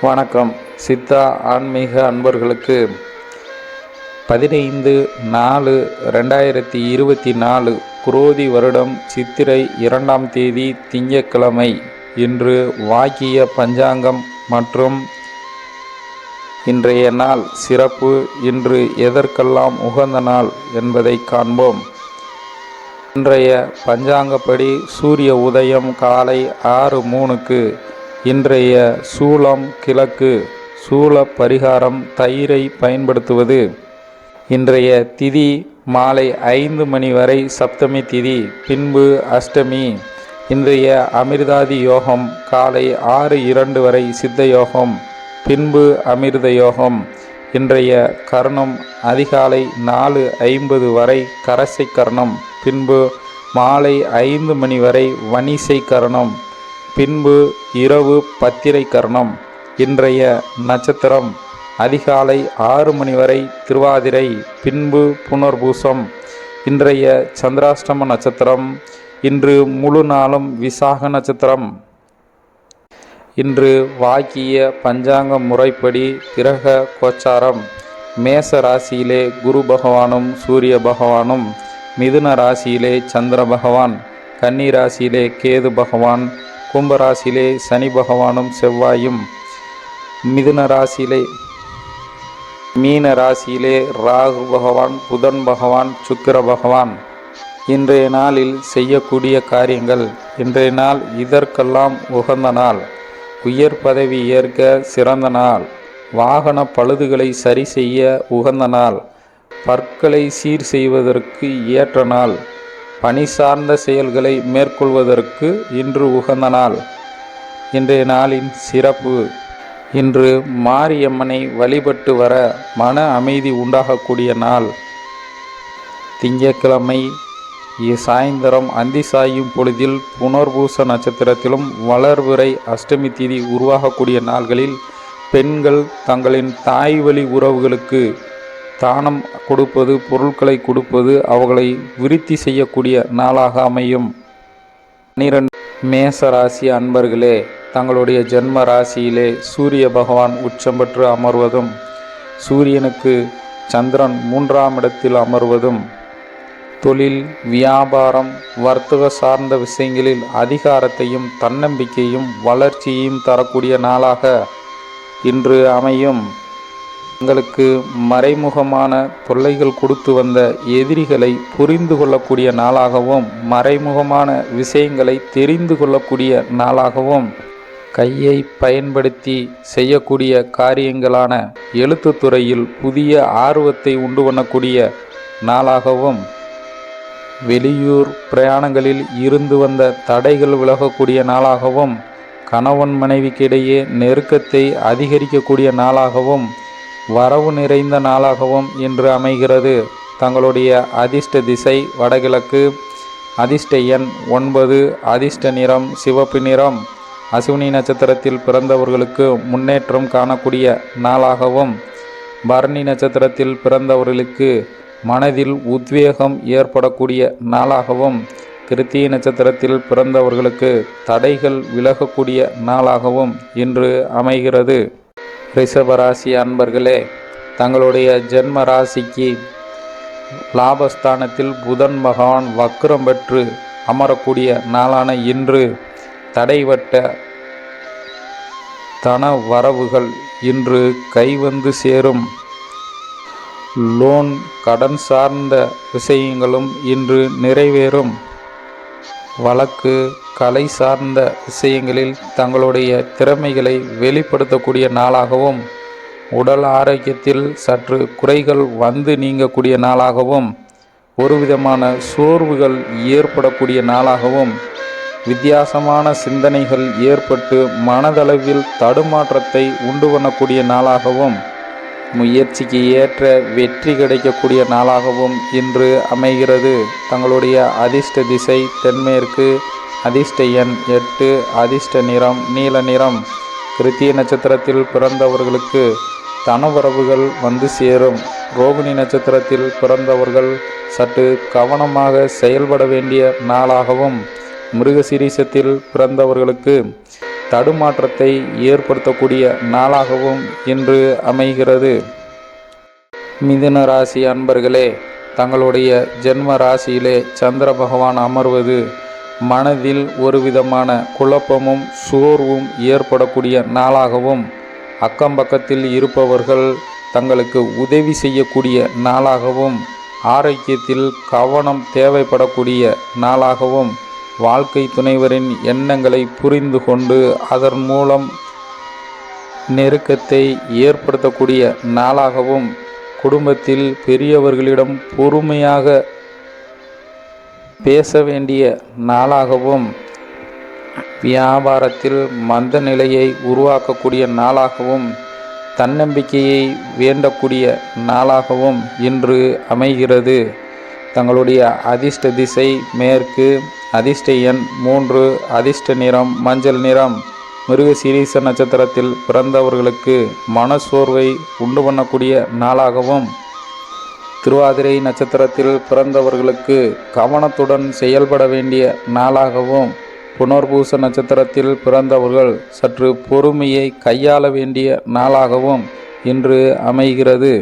வணக்கம். சித்தா ஆன்மீக அன்பர்களுக்கு பதினைந்து நாலு ரெண்டாயிரத்தி இருபத்தி நாலு குரோதி வருடம் சித்திரை இரண்டாம் தேதி திங்கக்கிழமை இன்று வாக்கிய பஞ்சாங்கம் மற்றும் இன்றைய நாள் சிறப்பு இன்று எதற்கெல்லாம் உகந்த நாள் என்பதை காண்போம். இன்றைய பஞ்சாங்கப்படி சூரிய உதயம் காலை ஆறு மூணுக்கு இன்றைய சூலம் கிழக்கு சூல பரிகாரம் தயிரை பயன்படுத்துவது. இன்றைய திதி மாலை ஐந்து மணி வரை சப்தமி திதி பின்பு அஷ்டமி. இன்றைய அமிர்தாதி யோகம் காலை ஆறு இரண்டு வரை சித்த யோகம் பின்பு அமிர்த யோகம். இன்றைய கர்ணம் அதிகாலை நாலு ஐம்பது வரை கரசை கர்ணம் பின்பு மாலை ஐந்து மணி வரை வணிசை கர்ணம். பின்பு இரவு பத்திரை கர்ணம் இன்றைய நட்சத்திரம் அதிகாலை ஆறு மணி வரை திருவாதிரை பின்பு புனர்பூசம் இன்றைய சந்திராஷ்டம நட்சத்திரம் இன்று முழு நாளும் விசாக நட்சத்திரம். இன்று வாக்கிய பஞ்சாங்க முறைப்படி கிரக கோச்சாரம் மேச ராசியிலே குரு பகவானும் சூரிய பகவானும் மிதுன ராசியிலே சந்திர பகவான் கன்னி ராசியிலே கேது பகவான் கும்பராசியிலே சனி பகவானும் செவ்வாயும் மிதுன ராசியிலே மீன ராசியிலே ராகு பகவான் புதன் பகவான் சுக்கிர பகவான். இன்றைய நாளில் செய்யக்கூடிய காரியங்கள் இன்றைய நாள் இதற்கெல்லாம் உகந்த நாள். உயர் பதவி ஏற்க சிறந்த நாள். வாகன பழுதுகளை சரி செய்ய உகந்த நாள். பற்களை சீர் செய்வதற்கு ஏற்ற நாள். பணி சார்ந்த செயல்களை மேற்கொள்வதற்கு இன்று உகந்த நாள். இன்றைய நாளின் சிறப்பு. இன்று மாரியம்மனை வழிபட்டு வர மன அமைதி உண்டாகக்கூடிய நாள். திங்கட்கிழமை சாயந்தரம் அந்தி சாயும் பொழுதில் புனர்பூச நட்சத்திரத்திலும் வளர்விறை அஷ்டமி திதி உருவாகக்கூடிய நாள்களில் பெண்கள் தங்களின் தாய் வழி உறவுகளுக்கு தானம் கொடுப்பது பொருட்களை கொடுப்பது அவர்களை விருத்தி செய்யக்கூடிய நாளாக அமையும். பன்னிரண்டு மேச ராசி அன்பர்களே தங்களுடைய ஜென்ம ராசியிலே சூரிய பகவான் உச்சம் பெற்று அமர்வதும் சூரியனுக்கு சந்திரன் மூன்றாம் இடத்தில் அமர்வதும் தொழில் வியாபாரம் வர்த்தக சார்ந்த விஷயங்களில் அதிகாரத்தையும் தன்னம்பிக்கையும் வளர்ச்சியையும் தரக்கூடிய நாளாக இன்று அமையும். எங்களுக்கு மறைமுகமான தொல்லைகள் கொடுத்து வந்த எதிரிகளை புரிந்து கொள்ளக்கூடிய நாளாகவும் மறைமுகமான விஷயங்களை தெரிந்து கொள்ளக்கூடிய நாளாகவும் கையை பயன்படுத்தி செய்யக்கூடிய காரியங்களான எழுத்துத்துறையில் புதிய ஆர்வத்தை உண்டு பண்ணக்கூடிய நாளாகவும் வெளியூர் பிரயாணங்களில் இருந்து வந்த தடைகள் விலகக்கூடிய நாளாகவும் கணவன் மனைவிக்கிடையே நெருக்கத்தை அதிகரிக்கக்கூடிய நாளாகவும் வரவு நிறைந்த நாளாகவும் இன்று அமைகிறது. தங்களுடைய அதிர்ஷ்ட திசை வடகிழக்கு. அதிர்ஷ்ட எண் ஒன்பது. அதிர்ஷ்ட நிறம் சிவப்பு நிறம். அசுவினி நட்சத்திரத்தில் பிறந்தவர்களுக்கு முன்னேற்றம் காணக்கூடிய நாளாகவும் பரணி நட்சத்திரத்தில் பிறந்தவர்களுக்கு மனதில் உத்வேகம் ஏற்படக்கூடிய நாளாகவும் கிருத்திய நட்சத்திரத்தில் பிறந்தவர்களுக்கு தடைகள் விலகக்கூடிய நாளாகவும் இன்று அமைகிறது. ரிஷபராசி அன்பர்களே தங்களுடைய ஜென்ம ராசிக்கு லாபஸ்தானத்தில் புதன் பகவான் வக்ரம் பெற்று அமரக்கூடிய நாளான இன்று தடைவட்ட தன வரவுகள் இன்று கைவந்து சேரும். லோன் கடன் சார்ந்த விஷயங்களும் இன்று நிறைவேறும். வழக்கு கலை சார்ந்த விஷயங்களில் தங்களுடைய திறமைகளை வெளிப்படுத்தக்கூடிய நாளாகவும் உடல் ஆரோக்கியத்தில் சற்று குறைகள் வந்து நீங்கக்கூடிய நாளாகவும் ஒரு விதமான சோர்வுகள் ஏற்படக்கூடிய நாளாகவும் வித்தியாசமான சிந்தனைகள் ஏற்பட்டு மனதளவில் தடுமாற்றத்தை உண்டு பண்ணக்கூடிய நாளாகவும் முயற்சிக்கு ஏற்ற வெற்றி கிடைக்கக்கூடிய நாளாகவும் இன்று அமைகிறது. தங்களுடைய அதிர்ஷ்ட திசை தென்மேற்கு அதிர்ஷ்ட எண் எட்டு அதிர்ஷ்ட நிறம் நீல நிறம். கிருத்திய நட்சத்திரத்தில் பிறந்தவர்களுக்கு தனவரவுகள் வந்து சேரும். ரோகிணி நட்சத்திரத்தில் பிறந்தவர்கள் சற்று கவனமாக செயல்பட வேண்டிய நாளாகவும் மிருகசிரீசத்தில் பிறந்தவர்களுக்கு தடுமாற்றத்தை ஏற்படுத்தக்கூடிய நாளாகவும் இன்று அமைகிறது. மிதுன ராசி அன்பர்களே தங்களுடைய ஜென்ம ராசியிலே சந்திர பகவான் அமர்வது மனதில் ஒரு விதமான குழப்பமும் சோர்வும் ஏற்படக்கூடிய நாளாகவும் அக்கம் பக்கத்தில் இருப்பவர்கள் தங்களுக்கு உதவி செய்யக்கூடிய நாளாகவும் ஆரோக்கியத்தில் கவனம் தேவைப்படக்கூடிய நாளாகவும் வாழ்க்கை துணைவரின் எண்ணங்களை புரிந்து கொண்டு அதன் மூலம் நெருக்கத்தை ஏற்படுத்தக்கூடிய நாளாகவும் குடும்பத்தில் பெரியவர்களிடம் பொறுமையாக பேச வேண்டிய நாளாகவும் வியாபாரத்தில் மந்த நிலையை உருவாக்கக்கூடிய நாளாகவும் தன்னம்பிக்கையை வேண்டக்கூடிய நாளாகவும் இன்று அமைகிறது. தங்களுடைய அதிர்ஷ்ட திசை மேற்கு அதிர்ஷ்ட எண் மூன்று அதிர்ஷ்ட நிறம் மஞ்சள் நிறம். மிருக சீரீச நட்சத்திரத்தில் பிறந்தவர்களுக்கு மனசோர்வை உண்டு பண்ணக்கூடிய நாளாகவும் திருவாதிரை நட்சத்திரத்தில் பிறந்தவர்களுக்கு கவனத்துடன் செயல்பட வேண்டிய நாளாகவும் புனர்பூச நட்சத்திரத்தில் பிறந்தவர்கள் சற்று பொறுமையை கையாள வேண்டிய நாளாகவும் இன்று அமைகிறது.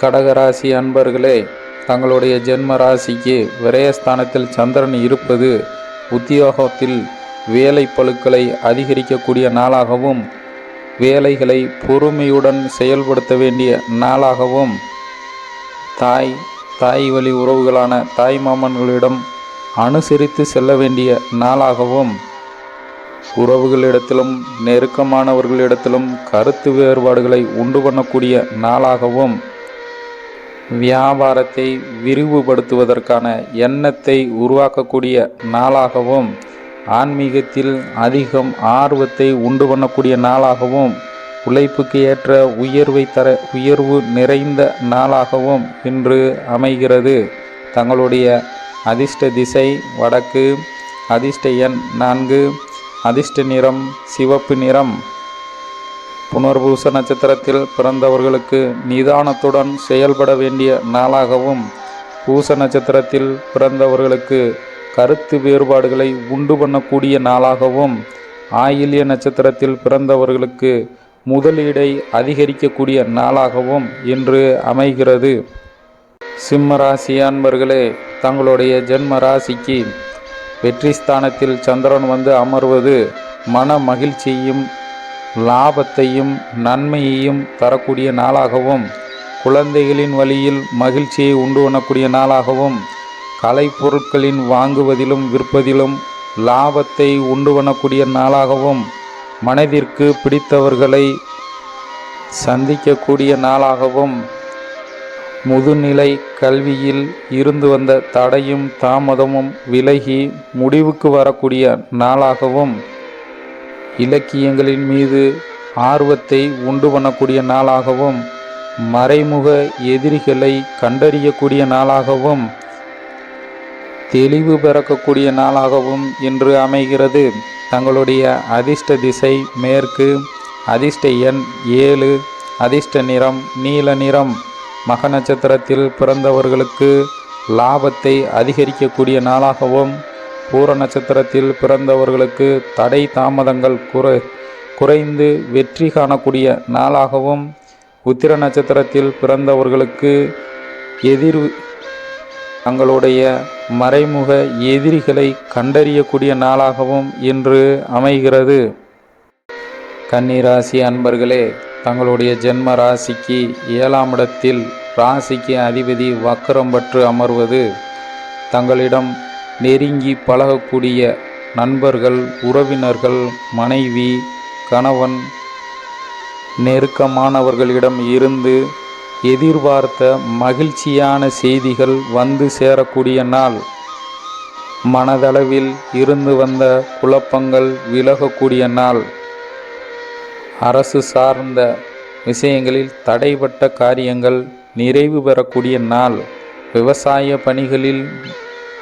கடகராசி அன்பர்களே தங்களுடைய ஜென்ம ராசிக்கு விரயஸ்தானத்தில் சந்திரன் இருப்பது உத்தியோகத்தில் வேலை பழுக்களை அதிகரிக்கக்கூடிய நாளாகவும் வேலைகளை பொறுமையுடன் செயல்படுத்த வேண்டிய நாளாகவும் தாய் தாய் வழி உறவுகளான தாய் மாமன்களிடம் அனுசரித்து செல்ல வேண்டிய நாளாகவும் உறவுகளிடத்திலும் நெருக்கமானவர்களிடத்திலும் கருத்து வேறுபாடுகளை உண்டு பண்ணக்கூடிய நாளாகவும் வியாபாரத்தை விரிவுபடுத்துவதற்கான எண்ணத்தை உருவாக்கக்கூடிய நாளாகவும் ஆன்மீகத்தில் அதிகம் ஆர்வத்தை உண்டு பண்ணக்கூடிய நாளாகவும் உழைப்புக்கு ஏற்ற உயர்வை தர உயர்வு நிறைந்த நாளாகவும் இன்று அமைகிறது. தங்களுடைய அதிர்ஷ்ட திசை வடக்கு அதிர்ஷ்ட எண் நான்கு அதிர்ஷ்ட நிறம் சிவப்பு நிறம். புனர்பூச நட்சத்திரத்தில் பிறந்தவர்களுக்கு நிதானத்துடன் செயல்பட வேண்டிய நாளாகவும் பூச நட்சத்திரத்தில் பிறந்தவர்களுக்கு கருத்து வேறுபாடுகளை உண்டு பண்ணக்கூடிய நாளாகவும் ஆயில்ய நட்சத்திரத்தில் பிறந்தவர்களுக்கு முதலீடை அதிகரிக்கக்கூடிய நாளாகவும் இன்று அமைகிறது. சிம்ம ராசி அன்பர்களே தங்களுடைய ஜென்ம ராசிக்கு வெற்றி ஸ்தானத்தில் சந்திரன் வந்து அமர்வது மன மகிழ்ச்சியையும் லாபத்தையும் நன்மையையும் தரக்கூடிய நாளாகவும் குழந்தைகளின் வழியில் மகிழ்ச்சியை உண்டு பண்ணக்கூடிய நாளாகவும் கலைப்பொருட்களின் வாங்குவதிலும் விற்பதிலும் லாபத்தை உண்டு பண்ணக்கூடிய நாளாகவும் மனதிற்கு பிடித்தவர்களை சந்திக்கக்கூடிய நாளாகவும் முதுநிலை கல்வியில் இருந்து வந்த தடையும் தாமதமும் விலகி முடிவுக்கு வரக்கூடிய நாளாகவும் இலக்கியங்களின் மீது ஆர்வத்தை உண்டு பண்ணக்கூடிய நாளாகவும் மறைமுக எதிரிகளை கண்டறியக்கூடிய நாளாகவும் தெளிவு பிறக்கக்கூடிய நாளாகவும் இன்று அமைகிறது. தங்களுடைய அதிர்ஷ்ட திசை மேற்கு அதிர்ஷ்ட எண் ஏழு அதிர்ஷ்ட நிறம் நீல நிறம். மக நட்சத்திரத்தில் பிறந்தவர்களுக்கு லாபத்தை அதிகரிக்கக்கூடிய நாளாகவும் பூர நட்சத்திரத்தில் பிறந்தவர்களுக்கு தடை தாமதங்கள் குறை குறைந்து வெற்றி காணக்கூடிய நாளாகவும் உத்திர நட்சத்திரத்தில் பிறந்தவர்களுக்கு எதிர் தங்களுடைய மறைமுக எதிரிகளை கண்டறியக்கூடிய நாளாகவும் இன்று அமைகிறது. கன்னிராசி அன்பர்களே தங்களுடைய ஜென்ம ராசிக்கு ஏழாம் இடத்தில் ராசிக்கு அதிபதி வக்கரம் பற்று அமர்வது தங்களிடம் நெருங்கி பழகக்கூடிய நண்பர்கள் உறவினர்கள் மனைவி கணவன் நெருக்கமானவர்களிடம் இருந்து எதிர்பார்த்த மகிழ்ச்சியான செய்திகள் வந்து சேரக்கூடிய நாள். மனதளவில் இருந்து வந்த குழப்பங்கள் விலகக்கூடிய நாள். அரசு சார்ந்த விஷயங்களில் தடைப்பட்ட காரியங்கள் நிறைவு பெறக்கூடிய நாள். விவசாய பணிகளில்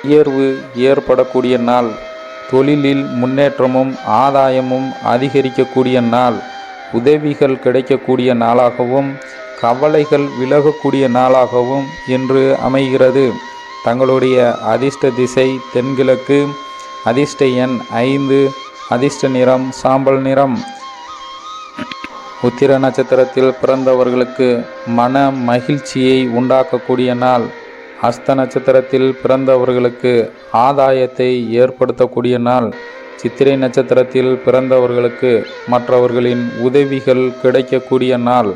உயர்வு ஏற்படக்கூடிய நாள். தொழிலில் முன்னேற்றமும் ஆதாயமும் அதிகரிக்கக்கூடிய நாள். உதவிகள் கிடைக்கக்கூடிய நாளாகவும் கவலைகள் விலகக்கூடிய நாளாகவும் இன்று அமைகிறது. தங்களுடைய அதிர்ஷ்ட திசை தென்கிழக்கு. அதிர்ஷ்ட எண் ஐந்து. அதிர்ஷ்ட நிறம் சாம்பல் நிறம். உத்திர நட்சத்திரத்தில் பிறந்தவர்களுக்கு மன மகிழ்ச்சியை உண்டாக்கக்கூடிய நாள். அஸ்த நட்சத்திரத்தில் பிறந்தவர்களுக்கு ஆதாயத்தை ஏற்படுத்தக்கூடிய நாள். சித்திரை நட்சத்திரத்தில் பிறந்தவர்களுக்கு மற்றவர்களின் உதவிகள் கிடைக்கக்கூடிய நாள்.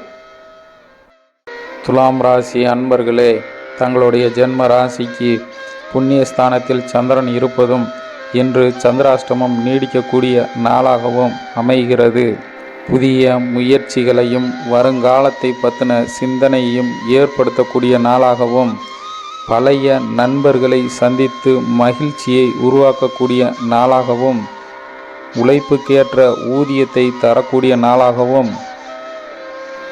துலாம் ராசி அன்பர்களே தங்களுடைய ஜென்ம ராசிக்கு புண்ணியஸ்தானத்தில் சந்திரன் இருப்பதும் இன்று சந்திராஷ்டமம் நீடிக்கக்கூடிய நாளாகவும் அமைகிறது. புதிய முயற்சிகளையும் வருங்காலத்தை பற்றின சிந்தனையையும் ஏற்படுத்தக்கூடிய நாளாகவும் பழைய நண்பர்களை சந்தித்து மகிழ்ச்சியை உருவாக்கக்கூடிய நாளாகவும் உழைப்புக்கேற்ற ஊதியத்தை தரக்கூடிய நாளாகவும்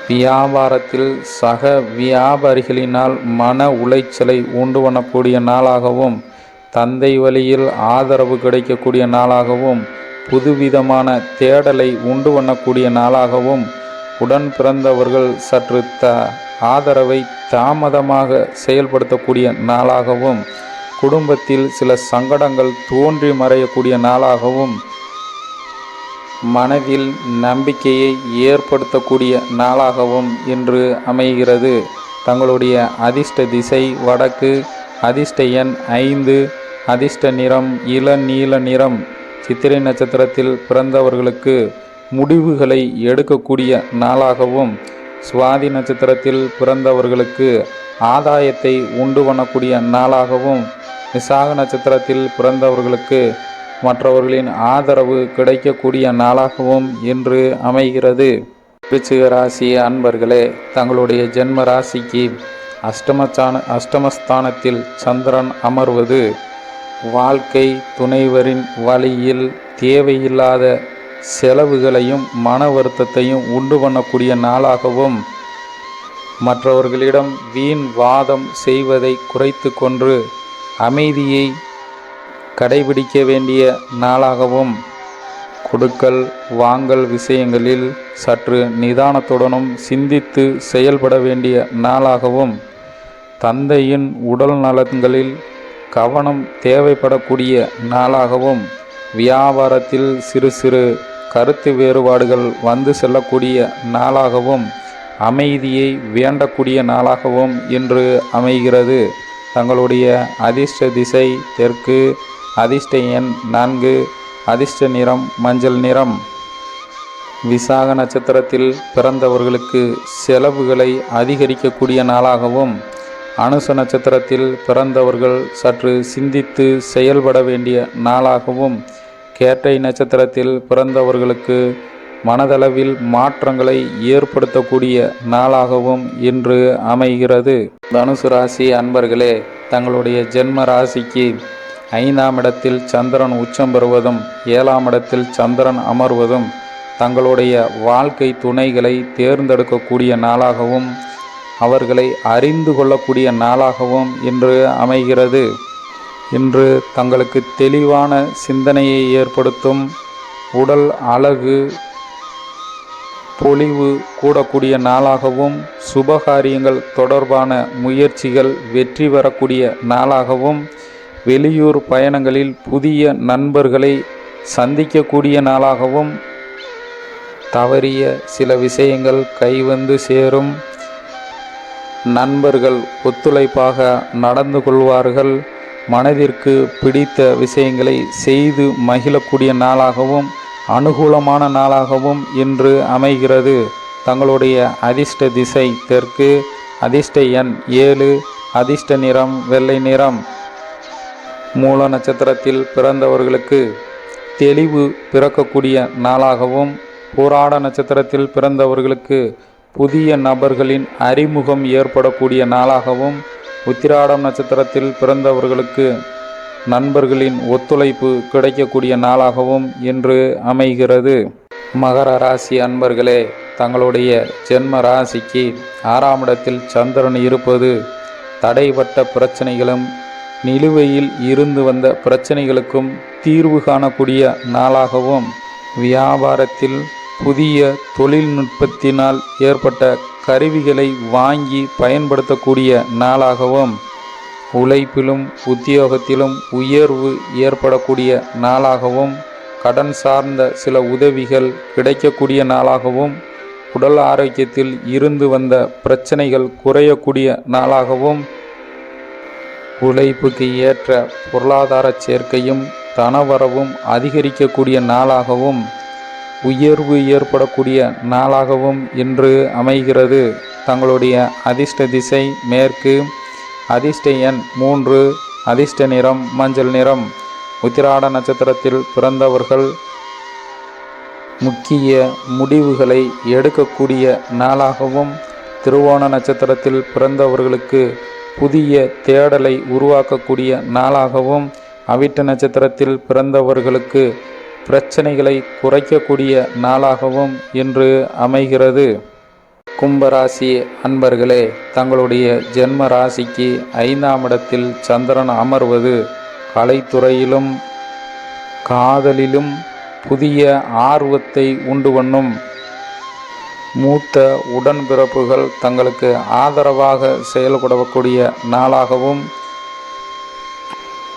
வியாபாரத்தில் சக வியாபாரிகளினால் மன உளைச்சலை உண்டு பண்ணக்கூடிய நாளாகவும் தந்தை வழியில் ஆதரவு கிடைக்கக்கூடிய நாளாகவும் புதுவிதமான தேடலை உண்டு பண்ணக்கூடிய நாளாகவும் உடன் பிறந்தவர்கள் சற்று த ஆதரவை தாமதமாக செயல்படுத்தக்கூடிய நாளாகவும் குடும்பத்தில் சில சங்கடங்கள் தோன்றி மறையக்கூடிய நாளாகவும் மனதில் நம்பிக்கையை ஏற்படுத்தக்கூடிய நாளாகவும் இன்று அமைகிறது. தங்களுடைய அதிர்ஷ்ட திசை வடக்கு அதிர்ஷ்ட எண் ஐந்து அதிர்ஷ்ட நிறம் இள நீல நிறம். சித்திரை நட்சத்திரத்தில் பிறந்தவர்களுக்கு முடிவுகளை எடுக்கக்கூடிய நாளாகவும் சுவாதி நட்சத்திரத்தில் பிறந்தவர்களுக்கு ஆதாயத்தை உண்டு பண்ணக்கூடிய நாளாகவும் விசாக நட்சத்திரத்தில் பிறந்தவர்களுக்கு மற்றவர்களின் ஆதரவு கிடைக்கக்கூடிய நாளாகவும் இன்று அமைகிறது. விருச்சிக ராசி அன்பர்களே தங்களுடைய ஜென்ம ராசிக்கு அஷ்டமச்சான அஷ்டமஸ்தானத்தில் சந்திரன் அமர்வது வாழ்க்கை துணைவரின் வழியில் தேவையில்லாத செலவுகளையும் மன வருத்தத்தையும் உண்டு பண்ணக்கூடிய நாளாகவும் மற்றவர்களிடம் வீண் வாதம் செய்வதை குறைத்து கொண்டு அமைதியை கடைபிடிக்க வேண்டிய நாளாகவும் கொடுக்கல் வாங்கல் விஷயங்களில் சற்று நிதானத்துடனும் சிந்தித்து செயல்பட வேண்டிய நாளாகவும் தந்தையின் உடல் நலன்களில் கவனம் தேவைப்படக்கூடிய நாளாகவும் வியாபாரத்தில் சிறு சிறு கருத்து வேறுபாடுகள் வந்து செல்லக்கூடிய நாளாகவும் அமைதியை வேண்டக்கூடிய நாளாகவும் இன்று அமைகிறது. தங்களுடைய அதிர்ஷ்ட திசை தெற்கு அதிர்ஷ்ட எண் நான்கு அதிர்ஷ்ட நிறம் மஞ்சள் நிறம். விசாக நட்சத்திரத்தில் பிறந்தவர்களுக்கு செலவுகளை அதிகரிக்கக்கூடிய நாளாகவும் அனுச நட்சத்திரத்தில் பிறந்தவர்கள் சற்று சிந்தித்து செயல்பட வேண்டிய நாளாகவும் கேட்டை நட்சத்திரத்தில் பிறந்தவர்களுக்கு மனதளவில் மாற்றங்களை ஏற்படுத்தக்கூடிய நாளாகவும் இன்று அமைகிறது. தனுசு ராசி அன்பர்களே தங்களுடைய ஜென்ம ராசிக்கு ஐந்தாம் இடத்தில் சந்திரன் உச்சம் பெறுவதும் ஏழாம் இடத்தில் சந்திரன் அமர்வதும் தங்களுடைய வாழ்க்கை துணைகளை தேர்ந்தெடுக்கக்கூடிய நாளாகவும் அவர்களை அறிந்து கொள்ளக்கூடிய நாளாகவும் இன்று அமைகிறது. இன்று தங்களுக்கு தெளிவான சிந்தனையை ஏற்படுத்தும் உடல் அழகு பொலிவு கூடக்கூடிய நாளாகவும் சுபகாரியங்கள் தொடர்பான முயற்சிகள் வெற்றி பெறக்கூடிய நாளாகவும் வெளியூர் பயணங்களில் புதிய நண்பர்களை சந்திக்கக்கூடிய நாளாகவும் தவறிய சில விஷயங்கள் கைவந்து சேரும். நண்பர்கள் ஒத்துழைப்பாக நடந்து கொள்வார்கள். மனதிற்கு பிடித்த விஷயங்களை செய்து மகிழக்கூடிய நாளாகவும் அனுகூலமான நாளாகவும் இன்று அமைகிறது. தங்களுடைய அதிர்ஷ்ட திசை தெற்கு அதிர்ஷ்ட எண் ஏழு அதிர்ஷ்ட நிறம் வெள்ளை நிறம். மூல நட்சத்திரத்தில் பிறந்தவர்களுக்கு தெளிவு பிறக்கக்கூடிய நாளாகவும் போராட நட்சத்திரத்தில் பிறந்தவர்களுக்கு புதிய நபர்களின் அறிமுகம் ஏற்படக்கூடிய நாளாகவும் உத்திராடம் நட்சத்திரத்தில் பிறந்தவர்களுக்கு நண்பர்களின் ஒத்துழைப்பு கிடைக்கக்கூடிய நாளாகவும் இன்று அமைகிறது. மகர ராசி அன்பர்களே தங்களுடைய ஜென்ம ராசிக்கு ஆறாம் இடத்தில் சந்திரன் இருப்பது தடைபட்ட பிரச்சனைகளும் நிலுவையில் இருந்து வந்த பிரச்சனைகளுக்கும் தீர்வு காணக்கூடிய நாளாகவும் வியாபாரத்தில் புதிய தொழில்நுட்பத்தினால் ஏற்பட்ட கருவிகளை வாங்கி பயன்படுத்தக்கூடிய நாளாகவும் உழைப்பிலும் உத்தியோகத்திலும் உயர்வு ஏற்படக்கூடிய நாளாகவும் கடன் சார்ந்த சில உதவிகள் கிடைக்கக்கூடிய நாளாகவும் உடல் ஆரோக்கியத்தில் இருந்து வந்த பிரச்சனைகள் குறையக்கூடிய நாளாகவும் உழைப்புக்கு ஏற்ற பொருளாதார சேர்க்கையும் தனவரவும் அதிகரிக்கக்கூடிய நாளாகவும் உயர்வு ஏற்படக்கூடிய நாளாகவும் இன்று அமைகிறது. தங்களுடைய அதிர்ஷ்ட திசை மேற்கு அதிர்ஷ்ட எண் மூன்று அதிர்ஷ்ட நிறம் மஞ்சள் நிறம். உத்திராட நட்சத்திரத்தில் பிறந்தவர்கள் முக்கிய முடிவுகளை எடுக்கக்கூடிய நாளாகவும் திருவோண நட்சத்திரத்தில் பிறந்தவர்களுக்கு புதிய தேடலை உருவாக்கக்கூடிய நாளாகவும் அவிட்ட நட்சத்திரத்தில் பிறந்தவர்களுக்கு பிரச்சனைகளை குறைக்கக்கூடிய நாளாகவும் இன்று அமைகிறது. கும்பராசி அன்பர்களே தங்களுடைய ஜென்ம ராசிக்கு ஐந்தாம் இடத்தில் சந்திரன் அமர்வது கலைத்துறையிலும் காதலிலும் புதிய ஆர்வத்தை உண்டு பண்ணும். மூத்த உடன்பிறப்புகள் தங்களுக்கு ஆதரவாக செயல்படக்கூடிய நாளாகவும்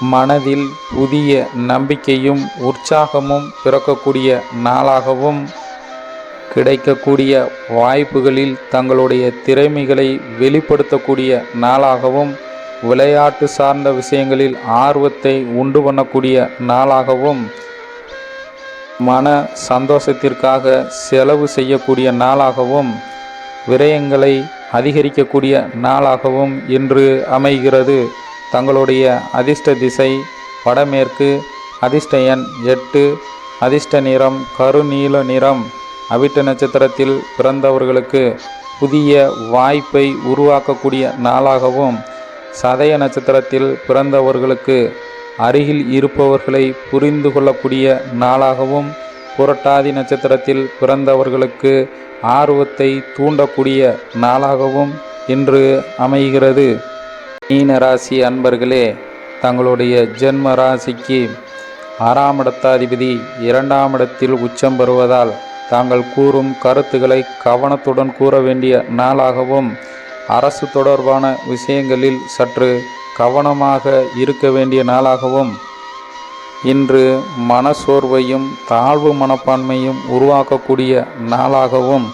மனதில் புதிய நம்பிக்கையும் உற்சாகமும் பிறக்கக்கூடிய நாளாகவும் கிடைக்கக்கூடிய வாய்ப்புகளில் தங்களுடைய திறமைகளை வெளிப்படுத்தக்கூடிய நாளாகவும் விளையாட்டு சார்ந்த விஷயங்களில் ஆர்வத்தை உண்டு பண்ணக்கூடிய நாளாகவும் மன சந்தோஷத்திற்காக செலவு செய்யக்கூடிய நாளாகவும் விரயங்களை அதிகரிக்கக்கூடிய நாளாகவும் இன்று அமைகிறது. தங்களுடைய அதிர்ஷ்ட திசை வடமேற்கு அதிர்ஷ்ட எண் எட்டு அதிர்ஷ்ட நிறம் கருநீல நிறம். அவிட்ட நட்சத்திரத்தில் பிறந்தவர்களுக்கு புதிய வாய்ப்பை உருவாக்கக்கூடிய நாளாகவும் சதய நட்சத்திரத்தில் பிறந்தவர்களுக்கு அருகில் இருப்பவர்களை புரிந்து கொள்ளக்கூடிய நாளாகவும் புரட்டாதி நட்சத்திரத்தில் பிறந்தவர்களுக்கு ஆர்வத்தை தூண்டக்கூடிய நாளாகவும் இன்று அமைகிறது. மீன ராசி அன்பர்களே தங்களுடைய ஜென்ம ராசிக்கு ஆறாம் இடத்தாதிபதி இரண்டாம் இடத்தில் உச்சம் பெறுவதால் தாங்கள் கூறும் கருத்துக்களை கவனத்துடன் கூற வேண்டிய நாளாகவும் அரசு தொடர்பான விஷயங்களில் சற்று கவனமாக இருக்க வேண்டிய நாளாகவும் இன்று மனசோர்வையும் தாழ்வு மனப்பான்மையும் உருவாக்கக்கூடிய நாளாகவும்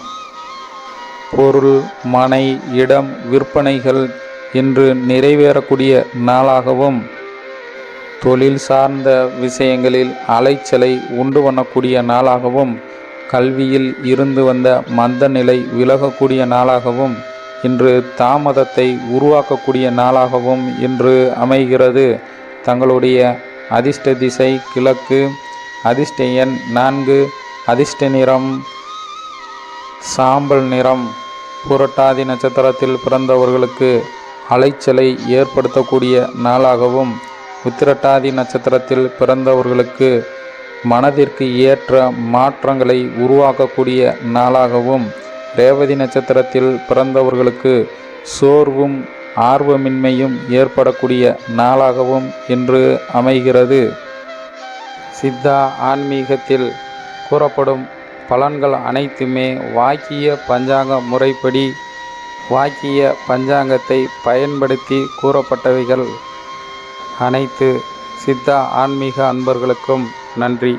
பொருள் மனை இடம் விற்பனைகள் இன்று நிறைவேறக்கூடிய நாளாகவும் தொழில் சார்ந்த விஷயங்களில் அலைச்சலை உண்டு பண்ணக்கூடிய நாளாகவும் கல்வியில் இருந்து வந்த மந்த நிலை விலகக்கூடிய நாளாகவும் இன்று தாமதத்தை உருவாக்கக்கூடிய நாளாகவும் இன்று அமைகிறது. தங்களுடைய அதிர்ஷ்ட திசை கிழக்கு அதிர்ஷ்ட எண் நான்கு அதிர்ஷ்ட நிறம் சாம்பல் நிறம். புரட்டாதி நட்சத்திரத்தில் பிறந்தவர்களுக்கு அலைச்சலை ஏற்படுத்தக்கூடிய நாளாகவும் உத்திரட்டாதி நட்சத்திரத்தில் பிறந்தவர்களுக்கு மனதிற்கு ஏற்ற மாற்றங்களை உருவாக்கக்கூடிய நாளாகவும் ரேவதி நட்சத்திரத்தில் பிறந்தவர்களுக்கு சோர்வும் ஆர்வமின்மையும் ஏற்படக்கூடிய நாளாகவும் இன்று அமைகிறது. சித்தா ஆன்மீகத்தில் கூறப்படும் பலன்கள் அனைத்துமே வாக்கிய பஞ்சாங்க முறைப்படி வாக்கிய பஞ்சாங்கத்தை பயன்படுத்தி கூறப்பட்டவைகள் அனைத்து. சித்தா ஆன்மீக அன்பர்களுக்கும் நன்றி.